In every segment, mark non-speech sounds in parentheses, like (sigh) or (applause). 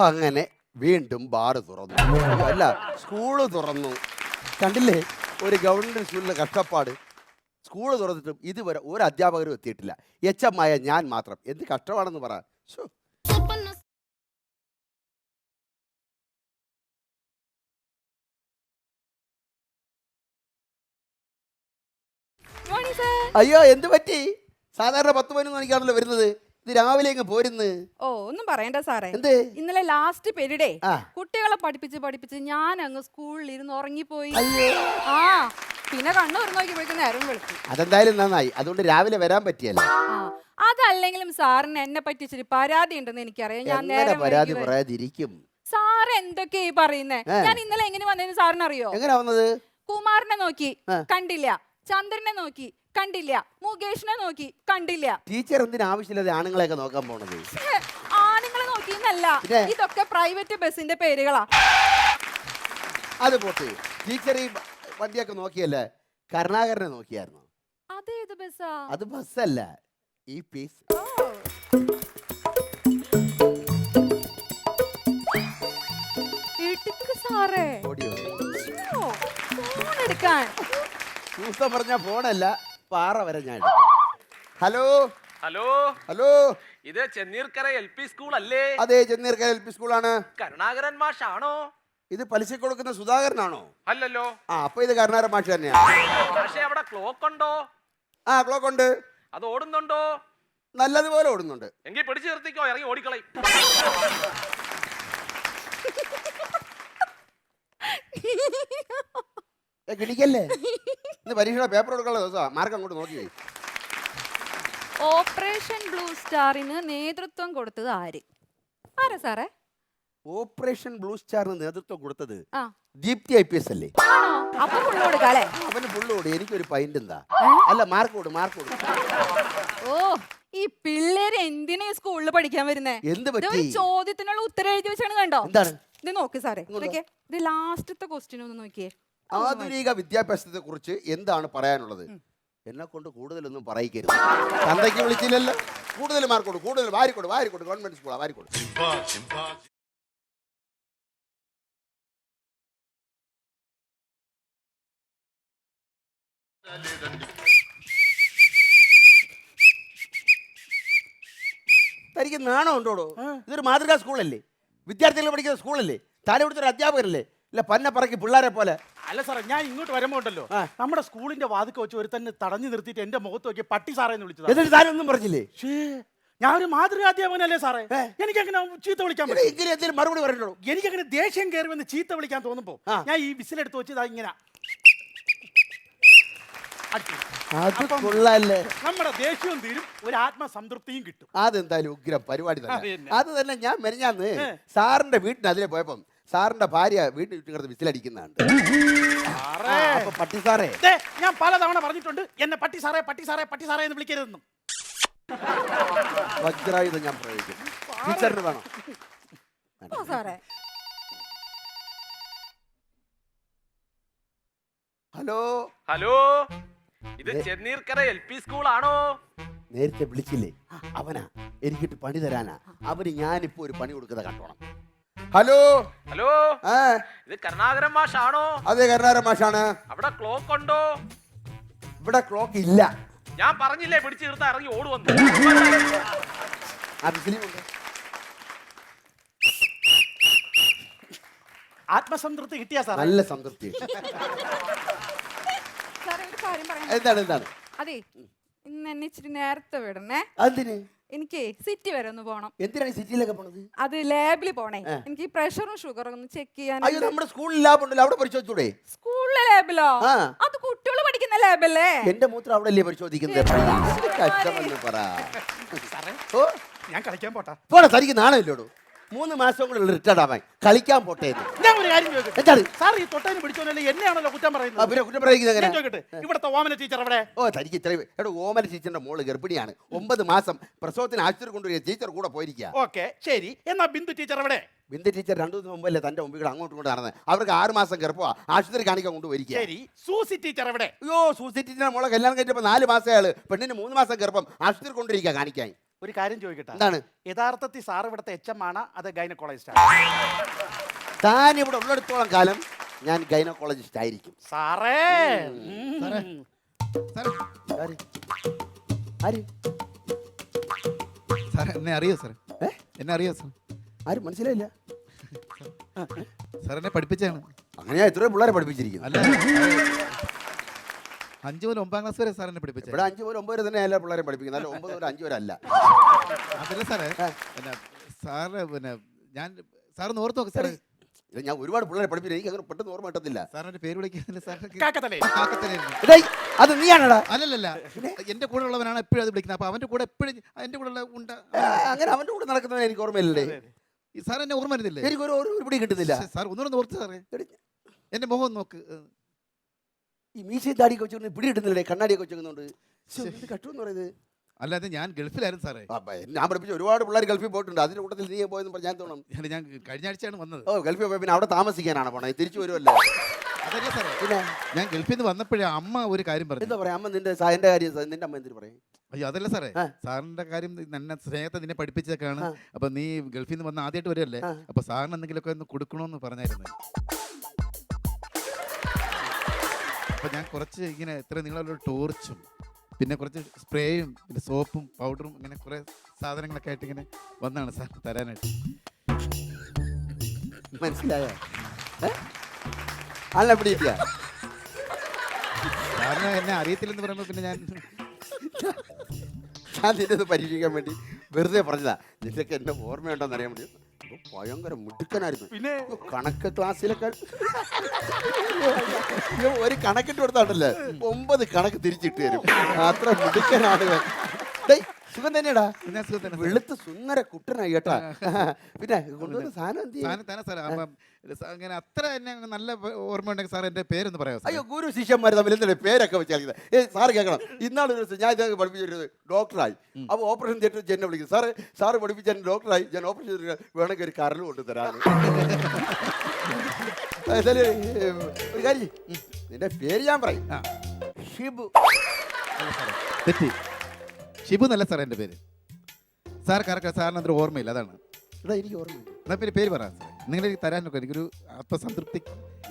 അങ്ങനെ വീണ്ടും ബാറ് തുറന്നു. അല്ല സ്കൂൾ തുറന്നു. കണ്ടില്ലേ? ഒരു ഗവൺമെന്റ് സ്കൂളിലെ കഷ്ടപ്പാട്. സ്കൂൾ തുറന്നിട്ടും ഇതുവരെ ഒരു അധ്യാപകരും എത്തിയിട്ടില്ല. എച്ച് എം ആയ ഞാൻ മാത്രം. എന്ത് കഷ്ടമാണെന്ന് പറ. അയ്യോ എന്ത് പറ്റി? സാധാരണ പത്ത് പതിനൊന്ന് മണിക്കാണല്ലോ വരുന്നത്. ഇത് രാവിലെ അങ്ങ് പോരുന്ന്? ഓ ഒന്നും പറയണ്ട സാറേ. എന്ത്? ഇന്നലെ ലാസ്റ്റ് പെരിഡേ ആ. കുട്ടികളെ പഠിപ്പിച്ച് പഠിപ്പിച്ച് ഞാൻ അങ്ങ് സ്കൂളിൽ ഇരുന്ന് ഉറങ്ങിപ്പോയി ആ പിന്നെ കണ്ണു തുറന്നു നോക്കിയപ്പോഴേക്കും നേരം വെളുത്തു. അതെന്തായാലും നന്നായി. അതുകൊണ്ട് രാവിലെ വരാൻ പറ്റിയല്ല? ആ അതല്ലെങ്കിലും സാറിന് എന്നെ പറ്റി ഇച്ചിരി പരാതി ഉണ്ടെന്ന് എനിക്കറിയാം. ഞാൻ എങ്ങനെ നേരം പരാതി വൈകി വരും. പറയാതിരിക്കും? സാർ എന്തൊക്കെയാ ഈ പറയുന്നേ? ഞാൻ ഇന്നലെ എങ്ങനെ വന്നതെന്ന് സാറിന് അറിയോ എങ്ങനെ വന്നത്? കുമാറിനെ നോക്കി. കണ്ടില്ല. ചന്ദ്രനെ നോക്കി. കണ്ടില്ല. മുകേഷിനെ നോക്കി കണ്ടില്ല. ടീച്ചർ എന്തിനാ ആവശ്യമില്ലാതെ ആണുങ്ങളെയൊക്കെ നോക്കാൻ പോണത്? ഛേ, ആണുങ്ങളെ നോക്കിന്നല്ല പിന്നെ? ഇതൊക്കെ പ്രൈവറ്റ് ബസിന്റെ പേരുകളാ. അത് പോട്ടെ. ടീച്ചർ ഈ വണ്ടിയൊക്കെ നോക്കിയല്ലേ? കരുണാകരനെ നോക്കിയായിരുന്നു? അതേത് ബസ്സാ? അത് ബസ്സല്ല. ഈ പീസ്. ഓ. ഇടുക്ക് സാറേ. ഓടിയോ? ഫോൺ എടുക്കാൻ പറഞ്ഞ ഫോണല്ല. പാറ വരെ ഞാൻ ഹലോ? ഹലോ? ഹലോ? ഇത് ചെന്നീർക്കര എൽ പി സ്കൂൾ അല്ലേ? അതെ ചെന്നീർക്കര എൽ പി സ്കൂളാണ് കരുണാകരൻ മാഷാണോ? ഇത് പലിശ കൊടുക്കുന്ന സുധാകരനാണോ? അല്ലല്ലോ. ആ അപ്പൊ ഇത് കരുണാകരൻ മാഷ് തന്നെയാണ് പക്ഷേ അവിടെ ക്ലോക്ക് ഉണ്ടോ? ആ ക്ലോക്ക് ഉണ്ട്. അത് ഓടുന്നുണ്ടോ? നല്ലതുപോലെ ഓടുന്നുണ്ട്. എങ്കിൽ പിടിച്ചു നിർത്തിക്കോ ഇറങ്ങി ഓടിക്കളയും. (laughs) ഏ, കിണിക്കല്ലേ ഇന്ന് പരീക്ഷയുടെ പേപ്പർ കൊടുക്കാനുള്ള ദിവസമാണ് മാർക്ക് അങ്ങോട്ട് നോക്കി ഓപ്പറേഷൻ ബ്ലൂ സ്റ്റാറിന് നേതൃത്വം കൊടുത്തത് ആര്? ആരാ സാറേ? ഓപ്പറേഷൻ ബ്ലൂ സ്റ്റാറിന് നേതൃത്വം കൊടുത്തത് ആ. ദീപ്തി ഐ പി എസ് അല്ലേ? ആണോ? അപ്പൊ ഫുള്ള് കൊടുക്കാല്ലേ അവന് പുള്ളോട് എനിക്കൊരു പൈന്റ് എന്താ? അല്ല മാർക്ക് കൊടു മാർക്ക് കൊടു. ഓ ഈ പിള്ളേര് എന്തിനാ ഈ സ്കൂളിൽ പഠിക്കാൻ വരുന്നേ? എന്ത് ഇത് ഒരു ചോദ്യത്തിനുള്ള ഉത്തരം എഴുതി വെച്ചാണ് കണ്ടോ? എന്താണ്? ഇത് നോക്ക് സാറേ. ഇതൊക്കെ ഇത് ലാസ്റ്റത്തെ ക്വസ്റ്റ്യൻ ഒന്ന് നോക്കിയേ. ആധുനിക വിദ്യാഭ്യാസത്തെ കുറിച്ച് എന്താണ് പറയാനുള്ളത്? എന്നെ കൊണ്ട് കൂടുതലൊന്നും പറയിക്കരുത്. തന്തയ്ക്ക് വിളിച്ചില്ലല്ലോ. കൂടുതൽ മാർക്ക് കൊടു കൂടുതൽ വാരിക്കോട്ട് വാരിക്കോട്ട് ഗവൺമെന്റ് സ്കൂളാ വാരിക്കോട്ട് തനിക്ക് നാണം ഉണ്ടോടോ? ഇതൊരു മാതൃകാ സ്കൂളല്ലേ? വിദ്യാർത്ഥികൾ പഠിക്കുന്ന സ്കൂളല്ലേ? അധ്യാപകരല്ലേ? ഇല്ല പന്ന പറക്കി പിള്ളേരെ പോലെ അല്ല സാറേ ഞാൻ ഇങ്ങോട്ട് വരുമ്പോ ഉണ്ടല്ലോ. നമ്മുടെ സ്കൂളിന്റെ വാതിക്ക വെച്ച് ഒരു തന്നെ തടഞ്ഞു നിർത്തിയിട്ട് എന്റെ മുഖത്ത് നോക്കി പട്ടി സാറേ എന്ന് വിളിച്ചത്. എന്നിട്ട് താരം ഒന്നും പറഞ്ഞില്ലേ? ഞാൻ ഒരു മാതൃകാധ്യാപകനല്ലേ സാറേ? ഏ. എനിക്ക് അങ്ങനെ ചീത്ത വിളിക്കാൻ പറ്റും മറുപടി പറഞ്ഞോളൂ എനിക്കങ്ങനെ ദേഷ്യം കയറി വന്ന് ചീത്ത വിളിക്കാൻ തോന്നുമ്പോ. ഞാൻ ഈ വിസിലെടുത്ത് വെച്ച് ഇതാ ഇങ്ങനെ. നമ്മുടെ ദേഷ്യവും തീരും ഒരു ആത്മസംതൃപ്തിയും കിട്ടും. അതെന്തായാലും ഉഗ്രം പരിപാടി തന്നെ. അത് തന്നെ. ഞാൻ മെനഞ്ഞാന്ന്. സാറിന്റെ വീട്ടിന് അതിലെ പോയപ്പം സാറിന്റെ ഭാര്യ വീട്ടിൽ ചുറ്റും കിടന്ന് വിസിലടിക്കുന്നുണ്ട്. അപ്പൊ പട്ടി സാറേ. ദേ, ഞാൻ പലതവണ പറഞ്ഞിട്ടുണ്ട് എന്നെ പട്ടി സാറേ പട്ടി സാറേ പട്ടി സാറേ എന്ന് വിളിക്കരുതെന്നും. വജ്രായുധം ഞാൻ പ്രയോഗിക്കും. ടീച്ചറിന് വേണം? സാറേ. ഹലോ? ഹലോ? ഇത് ചെന്നീർക്കര എൽ പി സ്കൂൾ ആണോ? നേരത്തെ വിളിച്ചില്ലേ? അവനാ എനിക്കിട്ട് പണി തരാനാ. അവന് ഞാനിപ്പോ ഒരു പണി കൊടുക്കുന്നത് കണ്ടോണം. ഹലോ? ഹലോ? ആ. ഇത് കരുണാകരൻ മാഷാണോ? അതെ കരുണാകരൻ മാഷാണ്. അവിടെ ക്ലോക്ക് ഉണ്ടോ? ഇവിടെ ക്ലോക്ക് ഇല്ല. ഞാൻ പറഞ്ഞില്ലേ പിടിച്ചു നിർത്താൻ ഇറങ്ങി ഓട് വന്നു ആത്മസംതൃപ്തി കിട്ടിയാ സാർ നല്ല സംതൃപ്തി സാറേ ഒരു കാര്യം പറയാം. എന്താണ് എന്താണ്? അതെ ഇന്ന് എന്നെ ഇച്ചിരി നേരത്തെ വിടണേ. അതിന് എനിക്ക് സിറ്റി വരെ ഒന്ന് പോണം. എന്തിനാണ് സിറ്റിയിലൊക്കെ പോണത്? അത് ലാബിൽ പോണേ. എനിക്ക് പ്രഷറും ഷുഗറും ഒന്ന് ചെക്ക് ചെയ്യാൻ. അയ്യോ നമ്മുടെ സ്കൂളിൽ ലാബ് ഉണ്ടല്ലോ അവിടെ പരിശോധിച്ചൂടെ? സ്കൂളിലെ ലാബിലോ അത് കുട്ടികൾ പഠിക്കുന്ന ലാബല്ലേ എന്റെ മൂത്രം അവിടെ അല്ലേ പരിശോധിക്കുന്നത്? പറ. സാറേ ഓ. ഞാൻ കളിക്കാൻ പോട്ടാ. പോടാ തനിക്ക് നാണമില്ലോടു? മൂന്ന് മാസം കൂടെ റിട്ടയർഡ് ആവാൻ. കളിക്കാൻ പോട്ടെ എന്ന്. ഞാൻ ഒരു കാര്യം ചോദിക്കട്ടെ? എന്താണ്? സാർ ഈ തൊട്ടതിന് പിടിച്ചോന്നല്ലേ എന്നെയാണല്ലോ കുറ്റം ആ, പറയുന്നത് പിന്നെ കുറ്റം പറയുന്നത് ഞാൻ എങ്ങനെ ചോദിക്കട്ടെ ഇവിടുത്തെ ഓമന ടീച്ചർ അവിടെ ഓ തനിക്ക് ഇത്ര എടോ ഓമന ടീച്ചറിന്റെ മോൾ ഗർഭിണിയാണ്. ഒമ്പത് മാസം പ്രസവത്തിന് ആശുപത്രി കൊണ്ടുപോയി ടീച്ചർ കൂടെ പോയിരിക്കുക. ഓക്കെ ശരി. എന്നാ ബിന്ദു ടീച്ചർ അവിടെ ബിന്ദു ടീച്ചർ രണ്ടു ദിവസം മുമ്പല്ലേ തന്റെ മുമ്പിൽ കൂടെ അങ്ങോട്ടും കൊണ്ട് നടന്നത്. അവർക്ക് ആറ് മാസം ഗർഭമാ. ആശുപത്രി കാണിക്കാൻ കൊണ്ടുപോയിരിക്കുക. ശരി. സൂസി ടീച്ചർ അവിടെ അയ്യോ സൂസി ടീച്ചറിന്റെ മോളെ കല്യാണം കഴിഞ്ഞപ്പോൾ നാല് മാസം ആൾ പെണ്ണിന് മൂന്ന് മാസം ഗർഭം ആശുപത്രി കൊണ്ടിരിക്കുക കാണിക്കാൻ. ഒരു കാര്യം ചോദിക്കട്ടെ? എന്താണ്? യഥാർത്ഥത്തിൽ സാർ ഇവിടുത്തെ എച്ച് എം ആണ് അത് ഗൈനക്കോളജിസ്റ്റ്? ആണ് താൻ ഇവിടെ ഉള്ളിടത്തോളം കാലം ഞാൻ ഗൈനക്കോളജിസ്റ്റ് ആയിരിക്കും. സാറേ! സാറേ. ഉം. സാറേ. ആര്? ആര്? സാറേ എന്നെ അറിയോ സാറേ? ഏ? എന്നെ അറിയോ സാർ ആരും മനസ്സിലായില്ല. സാർ എന്നെ പഠിപ്പിച്ചാണ് അങ്ങനെയാ ഇത്രയും പിള്ളേരെ പഠിപ്പിച്ചിരിക്കുന്നത് അല്ല. സാറേ, അഞ്ച് മുതൽ ഒമ്പതാം ക്ലാസ് വരെ സാറിനെ എന്നെ പഠിപ്പിച്ചത് ഇവിടെ അഞ്ചു മുതൽ ഒമ്പത് വരെ തന്നെ എല്ലാ പിള്ളേരെ പഠിപ്പിക്കുന്നത് അല്ല ഒമ്പത് മുതൽ അഞ്ചു വരെ അല്ല. അതല്ല സാറേ. പിന്നെ സാറ് പിന്നെ ഞാൻ സാറൊന്ന് ഓർത്ത് നോക്ക് സാറേ. ഇത് ഞാൻ ഒരുപാട് പിള്ളേരെ പഠിപ്പിച്ചു എനിക്ക് അങ്ങനെ പെട്ടെന്ന് ഓർമ്മ കിട്ടത്തില്ല. സാറിന്റെ പേര് വിളിക്കുന്നില്ല. ഡേയ്, അത് നീയാണടാ. അല്ലല്ല എന്റെ കൂടെ ഉള്ളവനാണ് എപ്പോഴും അത് വിളിക്കുന്നത്. അപ്പൊ അവന്റെ കൂടെ എപ്പോഴും എന്റെ കൂടെ ഉള്ള ഉണ്ട്. ആ, അങ്ങനെ അവന്റെ കൂടെ നടക്കുന്നവനെ എനിക്ക് ഓർമ്മയില്ലേ ഈ സാർ എന്നെ ഓർമ്മ വരുന്നില്ലേ? എനിക്ക് ഒരു ഒരു പിടി കിട്ടുന്നില്ല. സാർ ഒന്നുകൂടെ ഓർത്ത് സാറേ. എടി, എന്റെ മുഖം ഒന്ന് നോക്ക്. ഈ മീശയും താടിയൊക്കെ വെച്ചുകൊണ്ട് പിടി കിട്ടുന്നില്ലേ കണ്ണാടിയൊക്കെ വെച്ചുകൊണ്ട് കട്ടുമെന്ന് പറയുന്നത്. അല്ലാതെ ഞാൻ ഗൾഫിലായിരുന്നു സാറേ. ഞാൻ പഠിപ്പിച്ച ഒരുപാട് പിള്ളേർ ഗൾഫിൽ പോയിട്ടുണ്ട്. അതിന്റെ കൂട്ടത്തിൽ നീ പോയെന്ന് പറഞ്ഞാൽ തോന്നും ഞാൻ ഞാൻ കഴിഞ്ഞ ആഴ്ചയാണ് വന്നത്. ഓ ഗൾഫിൽ പോയി പിന്നെ അവിടെ താമസിക്കാനാണ് പോണേ. തിരിച്ചു വരുമല്ലോ അതല്ല സാറേ. പിന്നെ? ഞാൻ ഗൾഫിൽ നിന്ന് വന്നപ്പോഴേ അമ്മ ഒരു കാര്യം പറഞ്ഞു. എന്താ പറയാ? അമ്മ നിന്റെ സാറിന്റെ കാര്യം നിന്റെ അമ്മ എന്തിനു പറയും? അയ്യോ അതല്ല സാറേ. സാറിന്റെ കാര്യം നന്നെ സ്നേഹത്തെ നിന്നെ പഠിപ്പിച്ചൊക്കെയാണ് ആ. അപ്പൊ നീ ഗൾഫിൽ നിന്ന് വന്ന ആദ്യമായിട്ട് വരുമല്ലേ. അപ്പൊ സാറിന് എന്തെങ്കിലുമൊക്കെ ഒന്ന് കൊടുക്കണമെന്ന് പറഞ്ഞായിരുന്നു. അപ്പൊ ഞാൻ കുറച്ച് ഇങ്ങനെ ഇത്ര നിങ്ങളുള്ള ടോർച്ചും പിന്നെ കുറച്ച് സ്പ്രേയും പിന്നെ സോപ്പും പൗഡറും ഇങ്ങനെ കുറേ സാധനങ്ങളൊക്കെ ആയിട്ട് ഇങ്ങനെ വന്നാണ് സാർ തരാനായിട്ട്. മനസ്സിലായോ? അല്ല പിടി ഇല്ല. സാറിന് എന്നെ അറിയത്തില്ലെന്ന് പറയുമ്പോൾ പിന്നെ ഞാൻ ഞാൻ നിന്നെ പരീക്ഷിക്കാൻ വേണ്ടി വെറുതെ പറഞ്ഞതാ. നിനക്ക് എന്നെ ഓർമ്മയുണ്ടോന്ന് അറിയാൻ വേണ്ടി. ഭയങ്കര മിടുക്കനായിരുന്നു. പിന്നെ കണക്ക് ക്ലാസ്സിലൊക്കെ ഒരു കണക്കിട്ട് കൊടുത്താണ്ടല്ലേ? ഒമ്പത് കണക്ക് തിരിച്ചിട്ട് തരും. അത്ര മിടുക്കനാണ് ഇവൻ. ഡേയ്, സുഖം തന്നെയാടാ. ഞാൻ സുഖം തന്നെ. വെളുത്ത സുന്ദര കുട്ടനായി കേട്ടാ പിന്നെ കൊണ്ടുവന്ന സാധനം എന്ത് ചെയ്യും? സാധനം തന്നെ അപ്പം അങ്ങനെ അത്ര എന്നെ നല്ല ഓർമ്മ ഉണ്ടെങ്കിൽ സാർ എന്റെ പേരൊന്ന് പറയാം സാർ അയ്യോ ഗുരു ശിഷ്യന്മാർ തമ്മിൽ എന്താണ് പേരൊക്കെ വെച്ചാൽ ഏ സാറ് കേൾക്കണം. ഇന്നാളൊരു ദിവസം ഞാൻ ഇതൊക്കെ പഠിപ്പിച്ചിരുന്നത് ഡോക്ടറായി. അപ്പോൾ ഓപ്പറേഷൻ തിയേറ്ററിൽ എന്നെ വിളിക്കുന്നു. സാറ് സാറ് പഠിപ്പിച്ച എന്നെ ഡോക്ടറായി. ഞാൻ ഓപ്പറേഷൻ തിയേറ്ററിൽ വേണമെങ്കിൽ ഒരു കരൾ കൊണ്ട് തരാം ഏതായാലും, ഏ, ഒരു കാര്യം ചെയ്യ്. നിന്റെ പേര് ഞാൻ പറയും. ഷിബു. തെറ്റി. ഷിബു എന്നല്ല സാർ എന്റെ പേര്. സാർ കറക്റ്റ് സാറിന് അതൊരു ഓർമ്മയില്ല അതാണ്. ഇതാ എനിക്ക് ഓർമ്മയില്ല. എന്നാൽ പിന്നെ പേര് പറ സാർ നിങ്ങൾ എനിക്ക് തരാനൊക്കെ എനിക്കൊരു ആത്മസംതൃപ്തി.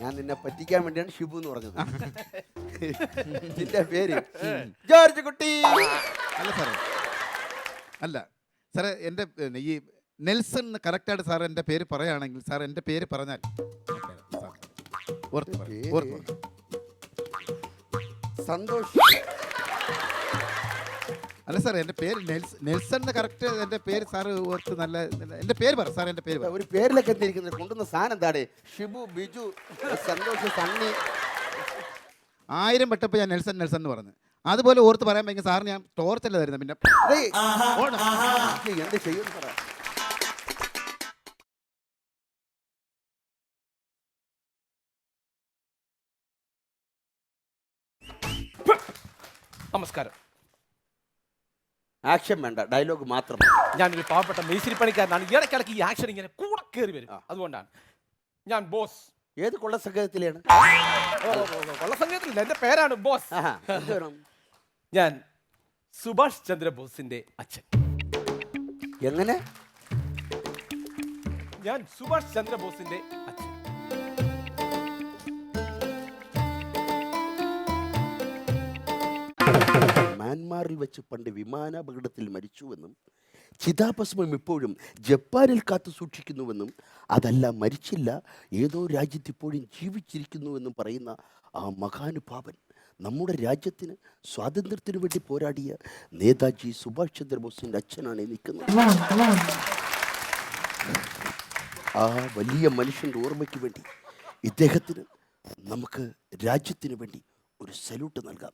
ഞാൻ നിന്നെ പറ്റിക്കാൻ വേണ്ടിയാണ് ഷിബു എന്ന് പറഞ്ഞത്. നിന്റെ പേര് ജോർജ് കുട്ടി. അല്ല സാറേ. അല്ല സാറേ എന്റെ പിന്നെ ഈ നെൽസൺ എന്ന് കറക്റ്റായിട്ട് സാർ എന്റെ പേര് പറയുകയാണെങ്കിൽ സാർ എന്റെ പേര് പറഞ്ഞാൽ സന്തോഷം തരാം, സാർ. ഓർത്ത് പറ, ഓർത്ത് പറ. സന്തോഷ്. അല്ല സാർ എന്റെ പേര് നെൽസ് നെൽസൺ എന്ന് കറക്റ്റ് എന്റെ പേര് സാർ ഓർത്ത് നല്ല എന്റെ എന്റെ പേര് പറ സാർ എന്റെ പേര് പറ. ഒരു പേരിലൊക്കെ എത്തിയിരിക്കുന്നത് കൊണ്ടുവന്ന സാധനം എന്താടേ ഷിബു ബിജു സന്തോഷ് സണ്ണി. ആയിരം പെട്ടപ്പോൾ ഞാൻ നെൽസൺ നെൽസൺ എന്ന് പറഞ്ഞു. അതുപോലെ ഓർത്ത് പറയാൻ പറ്റും സാറിന് ഞാൻ ടോർച്ചല്ല തരുന്നത് പിന്നെ. എന്ത് ചെയ്യും സാറേ നമസ്കാരം. ആക്ഷൻ വേണ്ട ഡയലോഗ് മാത്രം ഞാൻ ഒരു പാവപ്പെട്ട മേശിരി പണിക്കാരനാണ് ഇടയ്ക്കിടയ്ക്ക് ഈ ആക്ഷൻ ഇങ്ങനെ കൂടെ കയറി വരും. അതുകൊണ്ടാണ് ഞാൻ ബോസ് ഏത് കൊള്ള സംഗീതത്തിലാണ് കൊള്ള സംഗീതത്തിലല്ല എന്റെ പേരാണ് ബോസ് ഞാൻ സുഭാഷ് ചന്ദ്ര ബോസിന്റെ അച്ഛൻ. എങ്ങനെ? ഞാൻ സുഭാഷ് ചന്ദ്ര ബോസിന്റെ അച്ഛൻ. മ്യാൻമാറിൽ വെച്ച് പണ്ട് വിമാനാപകടത്തിൽ മരിച്ചുവെന്നും ചിതാഭസ്മം ഇപ്പോഴും ജപ്പാനിൽ കാത്തു സൂക്ഷിക്കുന്നുവെന്നും അതല്ല മരിച്ചില്ല ഏതോ രാജ്യത്ത് ഇപ്പോഴും ജീവിച്ചിരിക്കുന്നുവെന്നും പറയുന്ന ആ മഹാനുഭാവൻ നമ്മുടെ രാജ്യത്തിന് സ്വാതന്ത്ര്യത്തിന് വേണ്ടി പോരാടിയ നേതാജി സുഭാഷ് ചന്ദ്രബോസിന്റെ അച്ഛനാണ് നിൽക്കുന്നത്. ആ വലിയ മനുഷ്യന്റെ ഓർമ്മയ്ക്ക് വേണ്ടി ഇദ്ദേഹത്തിന് നമുക്ക് രാജ്യത്തിന് വേണ്ടി ഒരു സല്യൂട്ട് നൽകാം.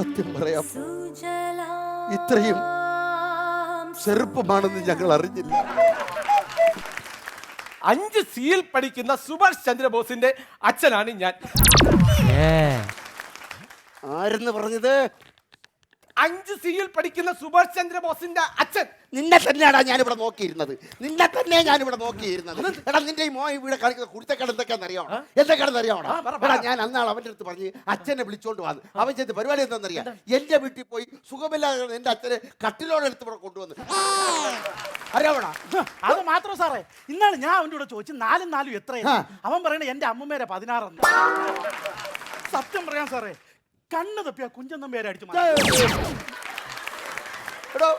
സത്യം പറയാം. ഇത്രയും ചെറുപ്പമാണെന്ന് ഞങ്ങൾ അറിഞ്ഞില്ല. അഞ്ച് സിയിൽ പഠിക്കുന്ന സുഭാഷ് ചന്ദ്രബോസിന്റെ അച്ഛനാണ് ഞാൻ. ആരെന്ന് പറഞ്ഞത്? അഞ്ച് സിയിൽ പഠിക്കുന്ന സുഭാഷ് ചന്ദ്രബോസിന്റെ അച്ഛൻ. നിന്നെ തന്നെയാടാ ഞാനിവിടെ നോക്കിയിരുന്നത്. നിന്നെ തന്നെ ഞാനിവിടെ നോക്കിയിരുന്നത്. എടാ നിന്റെ ഈ മോൻ ഇവിടെ കളിക്കുന്ന കുരുത്തക്കട എന്തൊക്കെയാണെന്ന് അറിയാമോ എന്തൊക്കെയാണെന്ന് അറിയാമോ ആ, എടാ ഞാൻ അന്നാൾ അവന്റെ അടുത്ത് പറഞ്ഞ് അച്ഛനെ വിളിച്ചോണ്ട് വന്നു. അവൻ ചെയ്ത് പരിപാടി എന്താണെന്നറിയാം? എന്റെ വീട്ടിൽ പോയി സുഖമില്ലാതെ എന്റെ അച്ഛനെ കട്ടിലോടെ എടുത്ത് ഇവിടെ കൊണ്ടുവന്നു. അറിയാമോടാ അത് മാത്രം സാറേ. ഇന്നാണ് ഞാൻ അവന്റെ കൂടെ ചോദിച്ചു നാലും നാലും. എത്രയാണ് അവൻ പറയണേ എന്റെ അമ്മമ്മേരെ പതിനാറെന്ന്. സത്യം പറയാം സാറേ. കണ്ണ് തപ്പിയ കുഞ്ചന്തം പേരെ അടിച്ചു. എടോ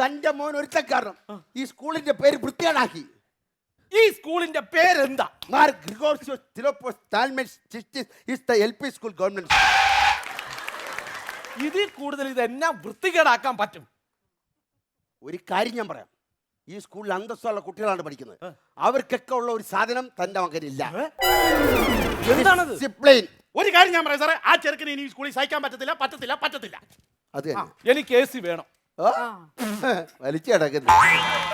തന്റെ മോൻ ഒരുത്ത കാരണം ഈ സ്കൂളിന്റെ പേര് വൃത്തിയാടാക്കി. ഈ സ്കൂളിന്റെ പേരെന്താ? മാർ ഗ്രിഗോർസിയോസ് തിലോപ്പോസ് താൽമെൻസ് സിസ്റ്റിസ് എൽ പി സ്കൂൾ ഗവൺമെന്റ് ഇതിൽ കൂടുതൽ ഇത് എന്നാ വൃത്തികേടാക്കാൻ പറ്റും? ഒരു കാര്യം ഞാൻ പറയാം. ഈ സ്കൂളിൽ അന്തസ്സുള്ള കുട്ടികളാണ് പഠിക്കുന്നത്. അവർക്കൊക്കെ ഉള്ള ഒരു സാധനം തന്റെ മകനില്ല. എന്താണത്? ഡിസിപ്ലിൻ ഒരു കാര്യം ഞാൻ പറയാം സാറേ. ആ ചെറുക്കിന് ഇനി ഈ സ്കൂളിൽ സഹിക്കാൻ പറ്റത്തില്ല പറ്റത്തില്ല പറ്റത്തില്ല. അത് തന്നെ എനിക്ക് എ സി വേണം. ഓ, വലിച്ചു കിടക്കുന്നു.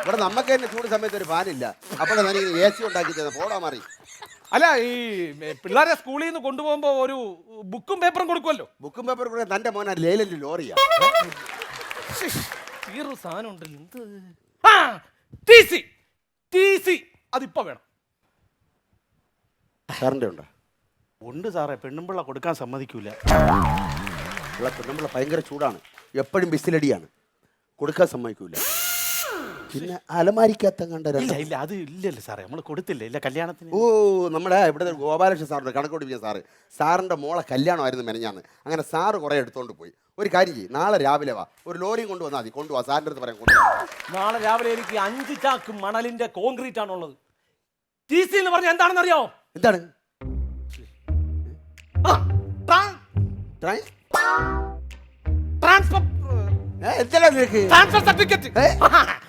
ഇവിടെ നമുക്ക് തന്നെ ചൂട് സമയത്ത് ഒരു ഫാനില്ല. അപ്പോഴാണ് എനിക്ക് എ സി ഉണ്ടാക്കി തന്നെ പോടാ മാറി. അല്ല ഈ പിള്ളേരെ സ്കൂളിൽ നിന്ന് കൊണ്ടുപോകുമ്പോ ഒരു ബുക്കും പേപ്പറും കൊടുക്കുമല്ലോ. ബുക്കും പേപ്പർ കൂടെ തന്റെ മോനാ ലേലല്ലോ ലോറിയാ. തീറു സാധനം ഉണ്ടല്ലോ എന്ത്? ആ ടി സി. T C. അതിപ്പോ വേണം. സാറിന്റെ ഉണ്ടോ? ഉണ്ട് സാറേ. പെണ്ണുമ്പിള്ള കൊടുക്കാൻ സമ്മതിക്കൂല. ഇവിടെ പെണ്ണുമ്പിള്ള ഭയങ്കര ചൂടാണ്. എപ്പോഴും ബിസിലടിയാണ്. കൊടുക്കാൻ സമ്മതിക്കൂല. പിന്നെ അലമാരിക്കകത്ത് കണ്ട ഇല്ല രണ്ട് ഇല്ല അത് ഇല്ലല്ലോ സാറേ. നമ്മൾ കൊടുത്തില്ല? ഇല്ല കല്യാണത്തിന്? ഓ നമ്മുടെ ഇവിടെ ഗോപാലകൃഷ്ണൻ സാറിന്റെ കണക്ക് പഠിപ്പിച്ച സാറ്. സാറിന്റെ മോളെ കല്യാണമായിരുന്നു മെനഞ്ഞാന്ന്. അങ്ങനെ സാറ് കുറെ എടുത്തോണ്ട് പോയി. ഒരു കാര്യം ചെയ്യും നാളെ രാവിലെ വാ. ഒരു ലോറിയും കൊണ്ടുവന്നാൽ മതി. കൊണ്ടുപോവാ സാറിന്റെ അടുത്ത് പറയാൻ കൊണ്ടുപോവാ നാളെ രാവിലെ എനിക്ക് അഞ്ച് ചാക്ക് മണലിന്റെ കോൺക്രീറ്റ് ആണുള്ളത്. ടി സി എന്ന് പറഞ്ഞാൽ എന്താണെന്ന് അറിയാമോ എന്താണ്? Transfer transfer certificate. ഏ?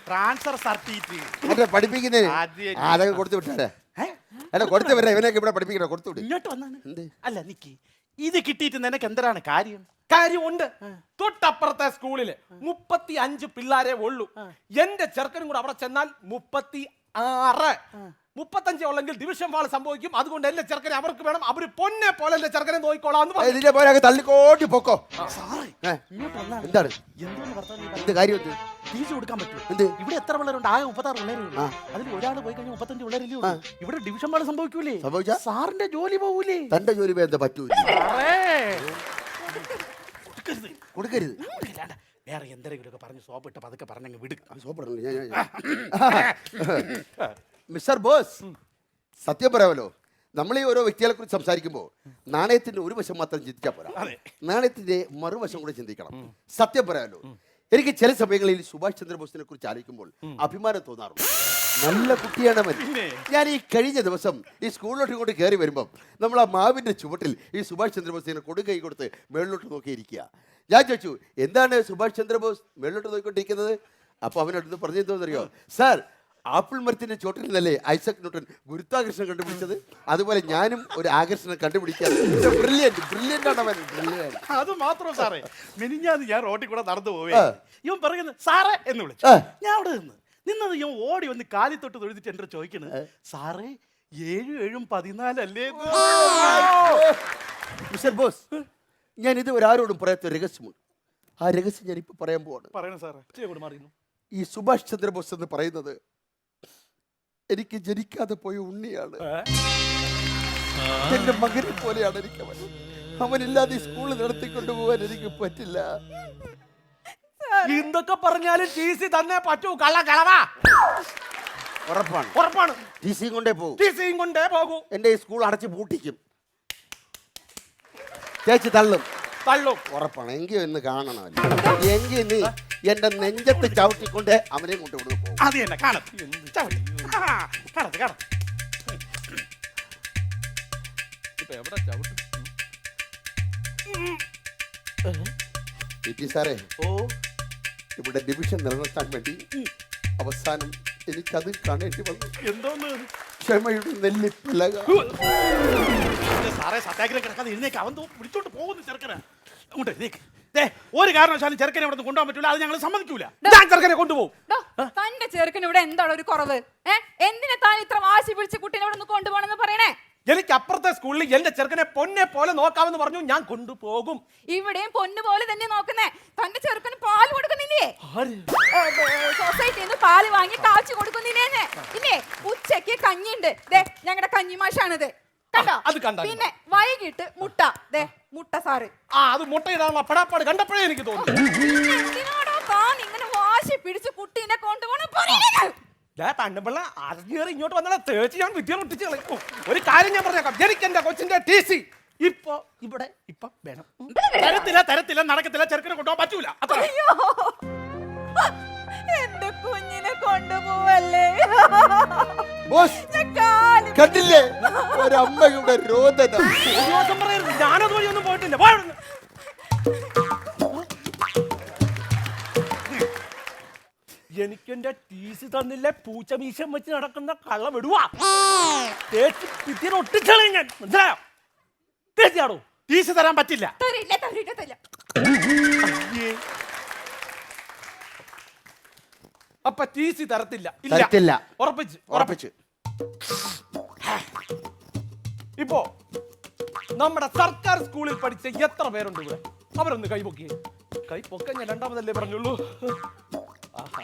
Transfer certificate. മറ്റേ പഠിപ്പിക്കുന്നതിന് ആദ്യം- അതൊക്കെ കൊടുത്തു വിട്ടാരെ അല്ല? കൊടുത്തു വിടേ ഇവനൊക്കെ ഇവിടെ പഠിപ്പിക്കണോ? കൊടുത്തു വിട്. ഇങ്ങോട്ട് വന്നാണ്. എന്ത്? അല്ല നിക്ക് ഇത് കിട്ടിയിട്ട് നിനക്ക് എന്തിനാണ് കാര്യം? കാര്യമുണ്ട്. തൊട്ടപ്പുറത്തെ സ്കൂളിൽ മുപ്പത്തി അഞ്ച് പിള്ളാരെ ഉള്ളൂ. എന്റെ ചെറുക്കനും കൂടെ അവിടെ ചെന്നാൽ മുപ്പത്തി ആറ് മുപ്പത്തഞ്ച് ഉള്ളെങ്കിൽ ഡിവിഷൻ ഫാൾ സംഭവിക്കും. അതുകൊണ്ട് എന്റെ ചെറുക്കനെ അവർക്ക് വേണം. അവർ പൊന്നെ പോലെ എന്റെ ചെറുക്കനെ നോക്കിക്കോളാം. ഇതിന്റെ പോലെ തള്ളിക്കോട്ടി പൊക്കോ. എന്താണ്? എന്ത് പറയുന്നത്? കാര്യം എന്ത് തിരിച്ചു കൊടുക്കാൻ പറ്റും എന്ത്? ഇവിടെ എത്ര പിള്ളേരുണ്ട്? ആകെ മുപ്പത്താറ് അതിൽ ഒരാൾ പോയി കഴിഞ്ഞാൽ മുപ്പത്തഞ്ച് പിള്ളേരില്ലേ ഇവിടെ ഡിവിഷൻ പാട് സംഭവിക്കൂലേ? സംഭവിച്ചാ? സാറിന്റെ ജോലി പോകൂലേ തന്റെ ജോലി എന്താ പറ്റൂല കൊടുക്കരുത്. കൊടുക്കരുത്. വേറെ വേറെ എന്തെങ്കിലുമൊക്കെ പറഞ്ഞ് സോപ്പ് ഇട്ട് പതുക്കെ പറഞ്ഞങ്ങ് ഞാൻ- ഞാൻ. (laughs) Mister boss. സത്യം പറയാമല്ലോ നമ്മൾ ഈ ഓരോ വ്യക്തികളെ കുറിച്ച് സംസാരിക്കുമ്പോൾ നാണയത്തിന്റെ ഒരു വശം മാത്രം ചിന്തിച്ചാൽ പോരാ. നാണയത്തിന്റെ മറുവശം കൂടെ ചിന്തിക്കണം. സത്യം പറയാമല്ലോ എനിക്ക് ചില സമയങ്ങളിൽ സുഭാഷ് ചന്ദ്രബോസിനെ കുറിച്ച് ആലോചിക്കുമ്പോൾ അഭിമാനം തോന്നാറുണ്ട്. നല്ല കുട്ടിയാണ് അവൻ. ഞാൻ ഈ കഴിഞ്ഞ ദിവസം ഈ സ്കൂളിലോട്ട് ഇങ്ങോട്ട് കയറി വരുമ്പം നമ്മൾ ആ മാവിന്റെ ചുവട്ടിൽ ഈ സുഭാഷ് ചന്ദ്രബോസിനെ കൊടുക്കൈ കൊടുത്ത് മേളിലോട്ട് നോക്കിയിരിക്കുക. ഞാൻ ചോദിച്ചു എന്താണ് സുഭാഷ് ചന്ദ്രബോസ് മേളിലോട്ട് നോക്കിക്കൊണ്ടിരിക്കുന്നത്? അപ്പൊ അവനടുത്ത് പറഞ്ഞെന്തോന്നറിയോ? സാർ ആപ്പിൾ മരത്തിന്റെ ചോട്ടിൽ നിന്നല്ലേ ഐസക് ന്യൂട്ടൺ ഗുരുത്വാകർഷണം കണ്ടുപിടിച്ചത്? അതുപോലെ ഞാനും ഒരു ആകർഷണം കണ്ടുപിടിക്കാൻ ബ്രില്യന്റ് ബ്രില്യന്റ് ആണ് അവൻ ബ്രില്യന്റ് അത് മാത്രം സാറേ. മിനിഞ്ഞാന്ന് ഞാൻ റോട്ടിൽ കൂടെ നടന്നു പോവേ. ഇവൻ പറയുന്നത് സാറേ എന്ന് വിളിച്ചു. ഞാൻ അവിടെ നിന്ന് നിന്നത് ഇവൻ ഓടി വന്ന് കാലി തൊട്ട് തൊഴുതിട്ട് ചോദിക്കണ് സാറേ ഏഴും ഏഴും പതിനാലല്ലേ? ഇത്?" മിസ്റ്റർ ബോസ് ഞാൻ ഇത് ഒരാരോടും പറയാത്ത രഹസ്യമുണ്ട്. ആ രഹസ്യം ഞാൻ ഇപ്പൊ പറയാൻ പോവാണ്. പറയണ സാറേ. ഈ സുഭാഷ് ചന്ദ്രബോസ് എന്ന് പറയുന്നത് എനിക്ക് ജനിക്കാതെ പോയ ഉണ്ണിയാണ്. എന്റെ മകനെ പോലെയാണ് എനിക്ക് അവൻ. അവനില്ലാതെ സ്കൂളിൽ നടത്തിക്കൊണ്ടു പോകാൻ എനിക്ക് പറ്റില്ല. എന്തൊക്കെ പറഞ്ഞാലും ടി സി തന്നെ പറ്റൂ. കള്ള കളവാ ഉറപ്പാണ്. ഉറപ്പാണ്. ടി സിയും കൊണ്ടേ പോകും. ടി സിയും കൊണ്ടേ പോകൂ. എന്റെ ഈ സ്കൂൾ അടച്ച് പൂട്ടിക്കും. ചേച്ചി തള്ളും. തള്ളും. ഉറപ്പാണ്. എങ്കിൽ ഒന്ന് കാണണം എങ്കിൽ നീ എന്റെ നെഞ്ചത്ത് ചവിട്ടിക്കൊണ്ട് അവനെ കൊണ്ട് പോകും അത് തന്നെ കാണത്ത് കാണത്ത് കാണത്ത് ഇപ്പൊ എവിടെ ചവിട്ടും? പി ടി സാറേ ഓ. ഇവിടെ ഡിവിഷൻ നിലനിർത്താൻ വേണ്ടി അവസാനം എനിക്കത് കാണേണ്ടി വന്നു. എന്തോന്ന്? ക്ഷമയുടെ നെല്ലിപ്പിളക. ഇത് സാറേ സത്യാഗ്രഹം കിടക്കാതെ ഇരുന്നേക്ക്. അവൻ ദോ വിളിച്ചോണ്ട് പോകുന്നു ചെറുക്കനെ. അങ്ങോട്ട് ദേ ഒരു കാരണവശാലും ചെറുക്കനെ ഇവിടെ കൊണ്ടുപോകാൻ പറ്റൂല. അത് ഞങ്ങൾ സമ്മതിക്കൂല. ഞാൻ ചെറുക്കനെ കൊണ്ടുപോകും. ഡോ, ചെറുക്കന് ഇവിടെ എന്താണ് ഒരു കുറവ്? എന്തിനെ എന്തിനാ താൻ ഇത്ര വാശി പിടിച്ച് കുട്ടീനെ ഇവിടെ നിന്ന് കൊണ്ടുപോകണമെന്ന് പറയണേ? എനിക്ക് അപ്പുറത്തെ സ്കൂളിൽ എന്റെ ചെറുക്കനെ പൊന്നെ പോലെ നോക്കാമെന്ന് പറഞ്ഞു ഞാൻ കൊണ്ടുപോകും. ഇവിടെയും പൊന്നു പോലെ തന്നെ നോക്കുന്നേ. തന്റെ ചെറുക്കന് പാൽ കൊടുക്കുന്നില്ലേ? സൊസൈറ്റിയിൽ നിന്ന് പാൽ വാങ്ങി കാച്ചു കൊടുക്കുന്നില്ലേന്ന്. ഇല്ലേ? ഉച്ചയ്ക്ക് കഞ്ഞിണ്ട് ദേ ഞങ്ങളുടെ കഞ്ഞിമാഷാണിത്. കണ്ടോ? അത്. പിന്നെ വൈകിട്ട് മുട്ട. ദേ മുട്ട സാറ്. ആ അത് മുട്ടയിടാനുള്ള പടാപ്പാട് കണ്ടപ്പോഴേ എനിക്ക് തോന്നി എന്തിനാടോ താൻ ഇങ്ങനെ വാശി പിടിച്ച് കുട്ടീനെ കൊണ്ടുപോകണം പറയുന്നത് പണ്ടുപിള്ള അറിഞ്ഞേറി ഇങ്ങോട്ട് വന്നാൽ തേച്ച് ഞാൻ വിദ്യ മുട്ടിച്ച് കളയും. ഒരു കാര്യം ഞാൻ പറഞ്ഞേക്കാം. എനിക്ക് എന്റെ കൊച്ചിന്റെ ടി സി ഇപ്പൊ ഇവിടെ ഇപ്പൊ വേണം. തരത്തില്ല തരത്തില്ല നടക്കത്തില്ല ചെറുക്കിനെ കൊണ്ടുപോകാൻ പറ്റൂല. അയ്യോ. എന്റെ കുഞ്ഞിനെ കൊണ്ടുപോവല്ലേ? കണ്ടില്ലേ? ഒരമ്മയുടെ രോദനം. ഞാനതുവഴി ഒന്നും പോയിട്ടില്ല. പോ എനിക്കെന്റെ ടീസി തന്നില്ലേ? പൂച്ച മീശം വെച്ച് നടക്കുന്ന കള്ള വിടുവാ. ഒട്ടിച്ചളയും ഞാൻ. മനസ്സിലായോ? തേച്ചിയാടോ ടീസി തരാൻ പറ്റില്ല. തരില്ല തരില്ല തരില്ല. അപ്പൊ ടീസി തരത്തില്ല. തരത്തില്ല. ഉറപ്പിച്ച് ഉറപ്പിച്ച്. ഇപ്പോ നമ്മുടെ സർക്കാർ സ്കൂളിൽ പഠിച്ച എത്ര പേരുണ്ട് ഇവിടെ? അവരൊന്ന് കൈപൊക്കി കൈ പൊക്കാൻ ഞാൻ രണ്ടാമതല്ലേ പറഞ്ഞുള്ളൂ. ആഹാ.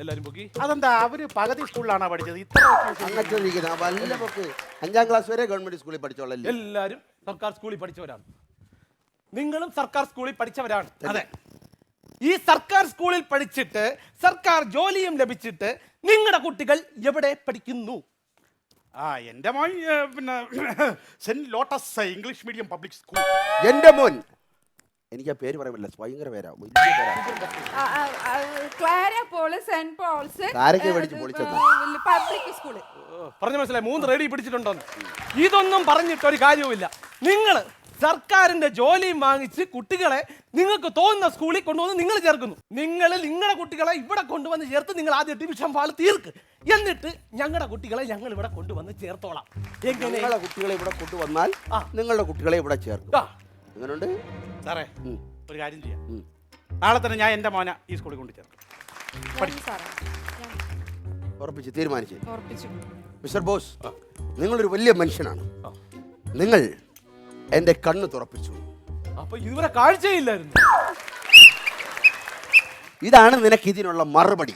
എല്ലാരും പൊക്കി. അതെന്താ? അവർ പകുതി സ്കൂളിലാണോ പഠിച്ചത്? ഇത്ര അങ്ങനത്തെ ഇരിക്കുന്ന. വല്ല പൊക്ക് അഞ്ചാം ക്ലാസ് വരെ ഗവൺമെന്റ് സ്കൂളിൽ പഠിച്ചോളല്ലേ എല്ലാരും സർക്കാർ സ്കൂളിൽ പഠിച്ചവരാണ്. നിങ്ങളും സർക്കാർ സ്കൂളിൽ പഠിച്ചവരാണ്. അതെ. ഈ സർക്കാർ സ്കൂളിൽ പഠിച്ചിട്ട് സർക്കാർ ജോലിയും ലഭിച്ചിട്ട് നിങ്ങളുടെ കുട്ടികൾ എവിടെ പഠിക്കുന്നു? ആ എന്റെ മോൻ ഏ, പിന്നെ Saint Lotus English medium public school. എന്റെ മോൻ എനിക്ക് ആ പേര് പറയാൻ പറ്റില്ല. ഭയങ്കര പേരാ. വലിയ പേരാ. Clara Paul Saint Paul's പൊളിച്ചത്. Public school. പറഞ്ഞു മനസ്സിലായി? മൂന്ന് റെഡി പിടിച്ചിട്ടുണ്ടോന്ന്. ഇതൊന്നും പറഞ്ഞിട്ട് ഒരു കാര്യവുമില്ല നിങ്ങൾ സർക്കാരിന്റെ ജോലിയും വാങ്ങിച്ച് കുട്ടികളെ നിങ്ങൾക്ക് തോന്നുന്ന സ്കൂളിൽ കൊണ്ടുവന്ന് നിങ്ങൾ ചേർക്കുന്നു. നിങ്ങൾ നിങ്ങളുടെ കുട്ടികളെ ഇവിടെ കൊണ്ടുവന്ന് ചേർത്ത് നിങ്ങൾ ആദ്യം ഡിവിഷൻ ഫാൾ തീർക്ക്. എന്നിട്ട് ഞങ്ങളുടെ കുട്ടികളെ ഞങ്ങൾ ഇവിടെ കൊണ്ടുവന്ന് ചേർത്തോളാം. എങ്ങനെ? നിങ്ങളെ കുട്ടികളെ ഇവിടെ കൊണ്ടുവന്നാൽ നിങ്ങളുടെ കുട്ടികളെ ഇവിടെ ചേർക്കും. എങ്ങനെയുണ്ട് സാറേ ഒരു കാര്യം ചെയ്യാം. നാളെ തന്നെ ഞാൻ എന്റെ മോനെ ഈ സ്കൂളിൽ കൊണ്ട് ചേർക്കും. ഉറപ്പിച്ച് തീരുമാനിച്ചു. ഉറപ്പിച്ചു. മിസ്റ്റർ ബോസ് നിങ്ങളൊരു വലിയ മനുഷ്യനാണ്. നിങ്ങൾ എന്റെ കണ്ണ് തുറപ്പിച്ചു. അപ്പൊ ഇതുവരെ കാഴ്ചയില്ലായിരുന്നു. ഇതാണ് നിനക്ക് ഇതിനുള്ള മറുപടി.